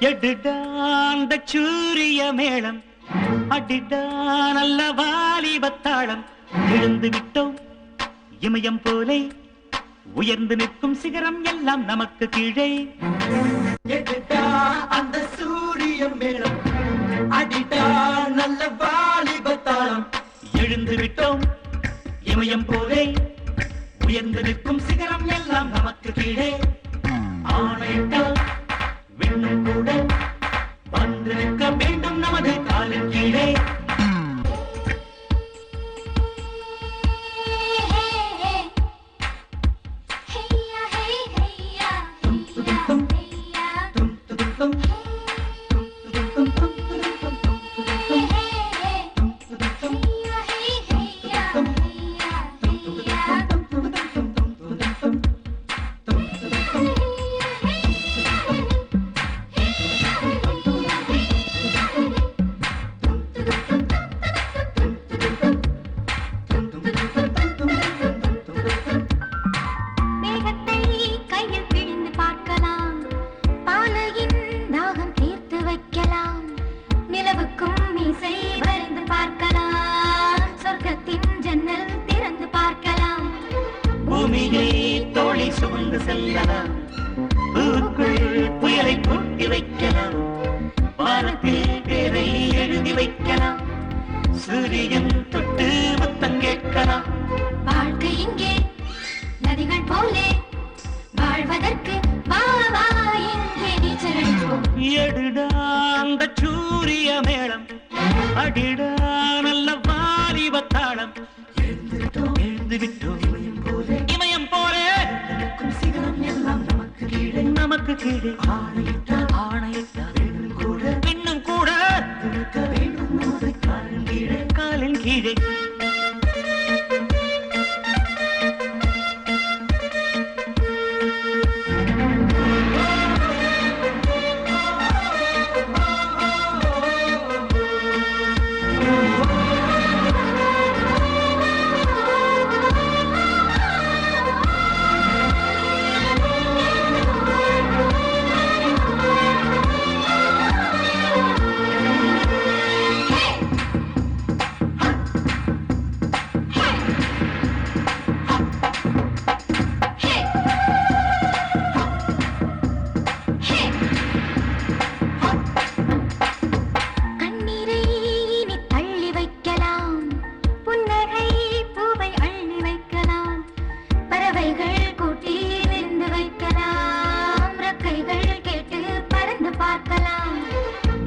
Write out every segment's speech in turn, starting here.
எடுடா சூரிய மேளம் அடிடா நல்ல வாலிபத்தாளம் எழுந்து விட்டோம் இமயம் போலே உயர்ந்து நிற்கும் சிகரம் எல்லாம் நமக்கு கீழே. அந்த சூரிய மேளம் அடிடா நல்ல வாலிபத்தாளம் எழுந்து விட்டோம் இமயம் போலே உயர்ந்து நிற்கும் சிகரம் எல்லாம் நமக்கு கீழே. நிலவுக்கும் மீசை வரைந்து பார்க்கலாம். சொர்க்கத்தின் ஜன்னல் திறந்து பார்க்கலாம். பூமியை தோழி சுமந்து செல்லலாம். பிரச்சூரிய மேளம். அடிடா நல்ல வாலிப தாளம். எழுந்துவிட்டோம். எழுந்துவிட்டோம் இமயம் போல. சிகரம் எல்லாம் நமக்கு கீழே. நமக்கு கீழே ஆணையிட்ட ஆணையிட்ட பின்னும் கூட. வேண்டும் காலின் கீழே.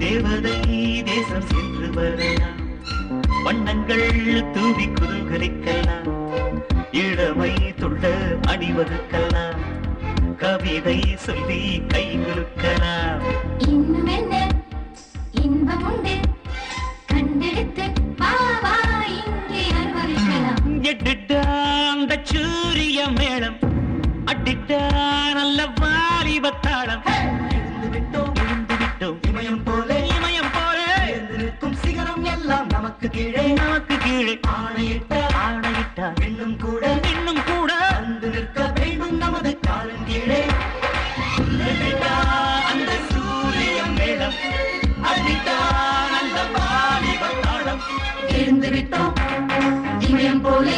தேவதை தேசம் சென்று வரலாம் வண்ணங்கள் தூவி குதூகலிக்கலாம் இளமை துள்ள அணிவகுக்கலாம். கவிதை சொல்லி கை குலுக்கலாம். இன்னும் இன்பம் உண்டு கண்டெடுத்து அந்த சூரிய மேளம். அட்டிட்டா நல்ல வாலிபத்தாளம் நமக்கு கீழே நாக்கு கீழே. ஆணையிட்ட ஆணையிட்டார் இன்னும் கூட இன்னும் கூட. வந்து நிற்க வேண்டும் நமது காலம் கீழே. எட்டுட்டா அந்த சூரிய மேளம் எழுந்து விட்டோம் இமயம் போலே.